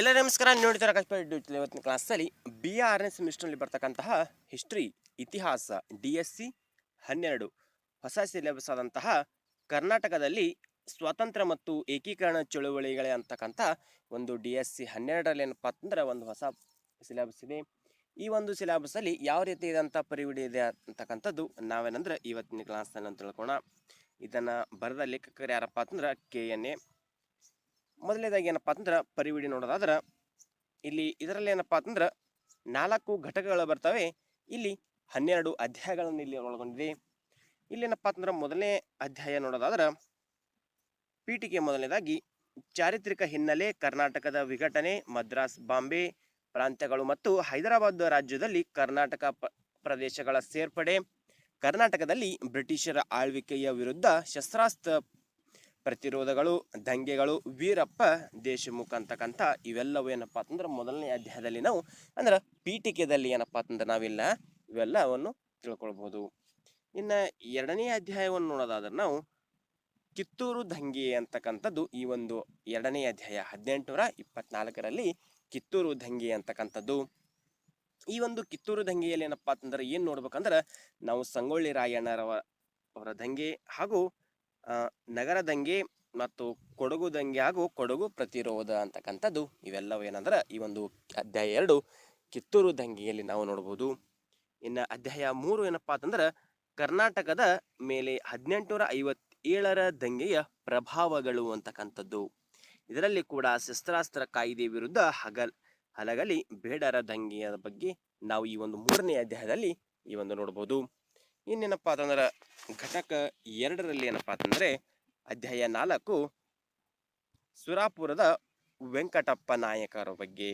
ಎಲ್ಲ ನಮಸ್ಕಾರ. ನೋಡ್ತಾರೆ ಕಷ್ಟಪಟ್ಟು ಇವತ್ತಿನ ಕ್ಲಾಸಲ್ಲಿ ಬಿ ಆರನೇ ಸೆಮಿಸ್ಟರ್ನಲ್ಲಿ ಬರ್ತಕ್ಕಂತಹ ಹಿಸ್ಟ್ರಿ ಇತಿಹಾಸ ಡಿ ಎಸ್ ಸಿ ಹನ್ನೆರಡು ಹೊಸ ಸಿಲೆಬಸ್ ಆದಂತಹ ಕರ್ನಾಟಕದಲ್ಲಿ ಸ್ವಾತಂತ್ರ್ಯ ಮತ್ತು ಏಕೀಕರಣ ಚಳುವಳಿಗಳೇ ಅಂತಕ್ಕಂಥ ಒಂದು ಡಿ ಎಸ್ ಸಿ ಹನ್ನೆರಡರಲ್ಲಿ ಏನಪ್ಪ ಅಂತಂದ್ರೆ ಒಂದು ಹೊಸ ಸಿಲೆಬಸ್ ಇದೆ. ಈ ಒಂದು ಸಿಲೆಬಸ್ಸಲ್ಲಿ ಯಾವ ರೀತಿ ಇದಂಥ ಪರಿವಿಡಿ ಇದೆ ಅಂತಕ್ಕಂಥದ್ದು ನಾವೇನಂದ್ರೆ ಇವತ್ತಿನ ಕ್ಲಾಸ್ನಲ್ಲಿ ತಿಳ್ಕೋಣ ಇದನ್ನು ಬರೆದ ಲೇಖಕರು ಯಾರಪ್ಪ ಅಂತಂದ್ರೆ ಕೆ ಎನ್ ಎ ಮೊದಲನೇದಾಗಿ ಏನಪ್ಪ ಅಂತಂದ್ರೆ ಪರಿವಿಡಿ ನೋಡೋದಾದ್ರೆ, ಇಲ್ಲಿ ಇದರಲ್ಲಿ ಏನಪ್ಪ ಅಂತಂದ್ರೆ ನಾಲ್ಕು ಘಟಕಗಳು ಬರ್ತವೆ. ಇಲ್ಲಿ ಹನ್ನೆರಡು ಅಧ್ಯಾಯಗಳನ್ನು ಇಲ್ಲಿ ಒಳಗೊಂಡಿದೆ. ಇಲ್ಲೇನಪ್ಪ ಅಂತಂದ್ರೆ ಮೊದಲನೇ ಅಧ್ಯಾಯ ನೋಡೋದಾದ್ರೆ, ಪೀಠಿಕೆ ಮೊದಲನೇದಾಗಿ ಚಾರಿತ್ರಿಕ ಹಿನ್ನೆಲೆ ಕರ್ನಾಟಕದ ವಿಘಟನೆ, ಮದ್ರಾಸ್, ಬಾಂಬೆ ಪ್ರಾಂತ್ಯಗಳು ಮತ್ತು ಹೈದರಾಬಾದ್ ರಾಜ್ಯದಲ್ಲಿ ಕರ್ನಾಟಕ ಪ್ರದೇಶಗಳ ಸೇರ್ಪಡೆ. ಕರ್ನಾಟಕದಲ್ಲಿ ಬ್ರಿಟಿಷರ ಆಳ್ವಿಕೆಯ ವಿರುದ್ಧ ಶಸ್ತ್ರಾಸ್ತ್ರ ಪ್ರತಿರೋಧಗಳು, ದಂಗೆಗಳು, ವೀರಪ್ಪ, ದೇಶಮುಖ ಅಂತಕ್ಕಂಥ ಇವೆಲ್ಲವೂ ಏನಪ್ಪ ಅಂತಂದ್ರೆ ಮೊದಲನೇ ಅಧ್ಯಾಯದಲ್ಲಿ ನಾವು, ಅಂದ್ರೆ ಪೀಠಿಕೆದಲ್ಲಿ ಏನಪ್ಪ ಅಂತಂದ್ರೆ ನಾವಿಲ್ಲ, ಇವೆಲ್ಲವನ್ನು ತಿಳ್ಕೊಳ್ಬೋದು. ಇನ್ನು ಎರಡನೇ ಅಧ್ಯಾಯವನ್ನು ನೋಡೋದಾದ್ರೆ ನಾವು, ಕಿತ್ತೂರು ದಂಗೆ ಅಂತಕ್ಕಂಥದ್ದು ಈ ಒಂದು ಎರಡನೇ ಅಧ್ಯಾಯ ಹದಿನೆಂಟುನೂರ ಇಪ್ಪತ್ನಾಲ್ಕರಲ್ಲಿ ಕಿತ್ತೂರು ದಂಗೆ ಅಂತಕ್ಕಂಥದ್ದು. ಈ ಒಂದು ಕಿತ್ತೂರು ದಂಗೆಯಲ್ಲಿ ಏನಪ್ಪ ಅಂತಂದ್ರೆ ಏನು ನೋಡ್ಬೇಕಂದ್ರೆ, ನಾವು ಸಂಗೊಳ್ಳಿ ರಾಯಣ್ಣರವ, ಅವರ ದಂಗೆ ಹಾಗೂ ನಗರ ದಂಗೆ ಮತ್ತು ಕೊಡಗು ದಂಗೆ ಹಾಗೂ ಕೊಡಗು ಪ್ರತಿರೋಧ ಅಂತಕ್ಕಂಥದ್ದು ಇವೆಲ್ಲವೂ ಏನಂದ್ರೆ ಈ ಒಂದು ಅಧ್ಯಾಯ ಎರಡು ಕಿತ್ತೂರು ದಂಗೆಯಲ್ಲಿ ನಾವು ನೋಡ್ಬೋದು. ಇನ್ನು ಅಧ್ಯಾಯ ಮೂರು ಏನಪ್ಪ ಅಂತಂದ್ರೆ ಕರ್ನಾಟಕದ ಮೇಲೆ ಹದಿನೆಂಟುನೂರ ಐವತ್ತೇಳರ ದಂಗೆಯ ಪ್ರಭಾವಗಳು ಅಂತಕ್ಕಂಥದ್ದು. ಇದರಲ್ಲಿ ಕೂಡ ಶಸ್ತ್ರಾಸ್ತ್ರ ಕಾಯ್ದೆ ವಿರುದ್ಧ ಹಗಲ್ ಹಲಗಲಿ ಬೇಡರ ದಂಗೆಯ ಬಗ್ಗೆ ನಾವು ಈ ಒಂದು ಮೂರನೇ ಅಧ್ಯಾಯದಲ್ಲಿ ಈ ಒಂದು ನೋಡ್ಬೋದು. ಇನ್ನೇನಪ್ಪ ಅಂತಂದ್ರೆ ಘಟಕ ಎರಡರಲ್ಲಿ ಏನಪ್ಪ ಅಂತಂದರೆ ಅಧ್ಯಾಯ ನಾಲ್ಕು, ಸುರಾಪುರದ ವೆಂಕಟಪ್ಪ ನಾಯಕರ ಬಗ್ಗೆ.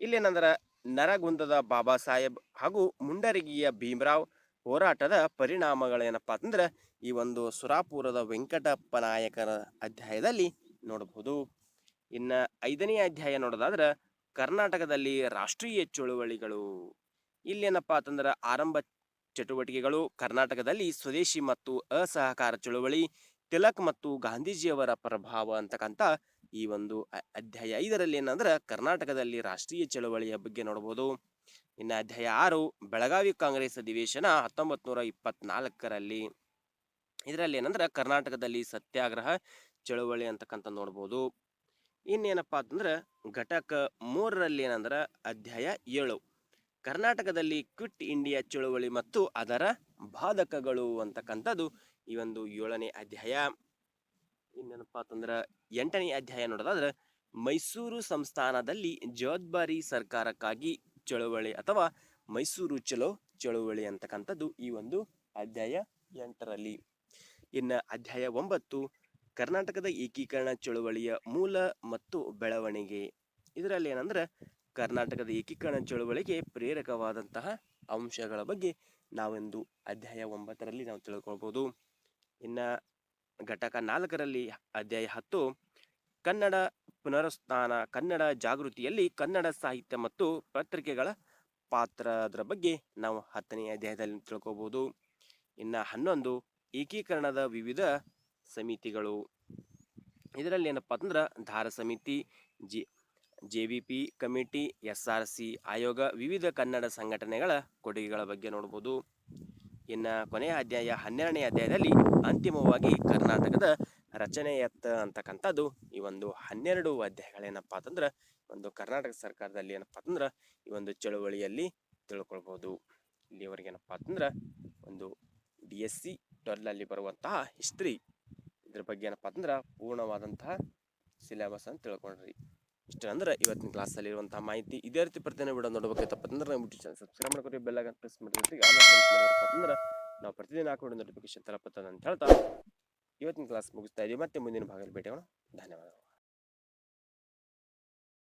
ಇಲ್ಲೇನಂದ್ರೆ ನರಗುಂದದ ಬಾಬಾ ಸಾಹೇಬ್ ಹಾಗೂ ಮುಂಡರಗಿಯ ಭೀಮರಾವ್ ಹೋರಾಟದ ಪರಿಣಾಮಗಳೇನಪ್ಪ ಅಂತಂದ್ರೆ ಈ ಒಂದು ಸುರಾಪುರದ ವೆಂಕಟಪ್ಪ ನಾಯಕರ ಅಧ್ಯಾಯದಲ್ಲಿ ನೋಡಬಹುದು ಇನ್ನು ಐದನೇ ಅಧ್ಯಾಯ ನೋಡೋದಾದ್ರೆ ಕರ್ನಾಟಕದಲ್ಲಿ ರಾಷ್ಟ್ರೀಯ ಚಳುವಳಿಗಳು. ಇಲ್ಲೇನಪ್ಪ ಅಂತಂದ್ರೆ ಆರಂಭ ಚಟುವಟಿಕೆಗಳು ಕರ್ನಾಟಕದಲ್ಲಿ ಸ್ವದೇಶಿ ಮತ್ತು ಅಸಹಕಾರ ಚಳುವಳಿ, ತಿಲಕ್ ಮತ್ತು ಗಾಂಧೀಜಿಯವರ ಪ್ರಭಾವ ಅಂತಕ್ಕಂಥ ಈ ಒಂದು ಅಧ್ಯಾಯ ಐದರಲ್ಲಿ ಏನಂದ್ರೆ ಕರ್ನಾಟಕದಲ್ಲಿ ರಾಷ್ಟ್ರೀಯ ಚಳುವಳಿಯ ಬಗ್ಗೆ ನೋಡಬಹುದು ಇನ್ನು ಅಧ್ಯಾಯ ಆರು, ಬೆಳಗಾವಿ ಕಾಂಗ್ರೆಸ್ ಅಧಿವೇಶನ ಹತ್ತೊಂಬತ್ತು ನೂರ ಇಪ್ಪತ್ನಾಲ್ಕರಲ್ಲಿ. ಇದರಲ್ಲಿ ಏನಂದ್ರೆ ಕರ್ನಾಟಕದಲ್ಲಿ ಸತ್ಯಾಗ್ರಹ ಚಳುವಳಿ ಅಂತಕ್ಕಂಥ ನೋಡ್ಬೋದು. ಇನ್ನೇನಪ್ಪ ಅಂತಂದ್ರೆ ಘಟಕ ಮೂರರಲ್ಲಿ ಏನಂದ್ರೆ ಅಧ್ಯಾಯ ಏಳು. ಕರ್ನಾಟಕದಲ್ಲಿ ಕ್ವಿಟ್ ಇಂಡಿಯಾ ಚಳುವಳಿ ಮತ್ತು ಅದರ ಬಾಧಕಗಳು ಅಂತಕ್ಕಂಥದ್ದು ಈ ಒಂದು ಏಳನೇ ಅಧ್ಯಾಯ. ಇನ್ನೇನಪ್ಪ ಅಂತಂದ್ರೆ ಎಂಟನೇ ಅಧ್ಯಾಯ ನೋಡೋದಾದ್ರೆ, ಮೈಸೂರು ಸಂಸ್ಥಾನದಲ್ಲಿ ಜವಾಬ್ದಾರಿ ಸರ್ಕಾರಕ್ಕಾಗಿ ಚಳುವಳಿ ಅಥವಾ ಮೈಸೂರು ಚಲೋ ಚಳುವಳಿ ಅಂತಕ್ಕಂಥದ್ದು ಈ ಒಂದು ಅಧ್ಯಾಯ ಎಂಟರಲ್ಲಿ. ಇನ್ನು ಅಧ್ಯಾಯ ಒಂಬತ್ತು, ಕರ್ನಾಟಕದ ಏಕೀಕರಣ ಚಳುವಳಿಯ ಮೂಲ ಮತ್ತು ಬೆಳವಣಿಗೆ. ಇದರಲ್ಲಿ ಏನಂದ್ರೆ ಕರ್ನಾಟಕದ ಏಕೀಕರಣ ಚಳುವಳಿಗೆ ಪ್ರೇರಕವಾದಂತಹ ಅಂಶಗಳ ಬಗ್ಗೆ ನಾವೊಂದು ಅಧ್ಯಾಯ ಒಂಬತ್ತರಲ್ಲಿ ನಾವು ತಿಳ್ಕೊಳ್ಬೋದು. ಇನ್ನು ಘಟಕ ನಾಲ್ಕರಲ್ಲಿ ಅಧ್ಯಾಯ ಹತ್ತು, ಕನ್ನಡ ಪುನರುತ್ಥಾನ, ಕನ್ನಡ ಜಾಗೃತಿಯಲ್ಲಿ ಕನ್ನಡ ಸಾಹಿತ್ಯ ಮತ್ತು ಪತ್ರಿಕೆಗಳ ಪಾತ್ರ ಅದರ ಬಗ್ಗೆ ನಾವು ಹತ್ತನೇ ಅಧ್ಯಾಯದಲ್ಲಿ ತಿಳ್ಕೋಬೋದು ಇನ್ನು ಹನ್ನೊಂದು, ಏಕೀಕರಣದ ವಿವಿಧ ಸಮಿತಿಗಳು. ಇದರಲ್ಲಿ ಏನಪ್ಪ ಅಂದ್ರೆ ಧಾರ ಸಮಿತಿ G J V P committee S R C ಆಯೋಗ, ವಿವಿಧ ಕನ್ನಡ ಸಂಘಟನೆಗಳ ಕೊಡುಗೆಗಳ ಬಗ್ಗೆ ನೋಡ್ಬೋದು. ಇನ್ನು ಕೊನೆಯ ಅಧ್ಯಾಯ, ಹನ್ನೆರಡನೇ ಅಧ್ಯಾಯದಲ್ಲಿ ಅಂತಿಮವಾಗಿ ಕರ್ನಾಟಕದ ರಚನೆಯತ್ತ ಅಂತಕ್ಕಂಥದ್ದು ಈ ಒಂದು ಹನ್ನೆರಡು ಅಧ್ಯಾಯಗಳೇನಪ್ಪ ಅಂತಂದ್ರೆ ಒಂದು ಕರ್ನಾಟಕ ಸರ್ಕಾರದಲ್ಲಿ ಏನಪ್ಪ ಅಂತಂದ್ರೆ, ಈ ಒಂದು ಚಳುವಳಿಯಲ್ಲಿ ತಿಳ್ಕೊಳ್ಬೋದು. ಇಲ್ಲಿವರೆಗೆ ಏನಪ್ಪ ಅಂತಂದ್ರೆ, ಒಂದು ಡಿ ಎಸ್ ಸಿ ಟ್ವೆಲ್ಲಲ್ಲಿ ಬರುವಂತಹ ಹಿಸ್ಟ್ರಿ ಇದ್ರ ಬಗ್ಗೆ ಏನಪ್ಪ ಅಂತಂದ್ರೆ, ಪೂರ್ಣವಾದಂತಹ ಸಿಲೆಬಸ್ ಅಂತ ತಿಳ್ಕೊಂಡ್ರಿ. ಇಷ್ಟ ಅಂದ್ರೆ ಇವತ್ತಿನ ಕ್ಲಾಸಲ್ಲಿ ಇರುವಂತಹ ಮಾಹಿತಿ ಇದೇ ರೀತಿ ಪ್ರತಿಯೊಂದು ವಿಡಿಯೋ ನೋಡ್ಬೇಕೈತಪ್ಪ ಅಂದ್ರೆ ನಮ್ಮ ಯೂಟ್ಯೂಬ್ ಚಾನಲ್ ಸಬ್ಸ್ಕ್ರೈಬ್ ಮಾಡ್ಕೊರಿ ಬೆಲ್ ಪ್ರೆಸ್ ಮಾಡಿದ್ರೆ ನಾವು ಪ್ರತಿದಿನ ಹಾಕೊಂಡು ನೋಟಿಫಿಕೇಶನ್ ತಲುಪುತ್ತದೆ ಅಂತ ಹೇಳ್ತಾ ಇವತ್ತಿನ ಕ್ಲಾಸ್ ಮುಗಿಸ್ತಾ ಇದೀವಿ. ಮತ್ತೆ ಮುಂದಿನ ಭಾಗದಲ್ಲಿ ಭೇಟಿಯಾಗೋಣ. ಧನ್ಯವಾದಗಳು.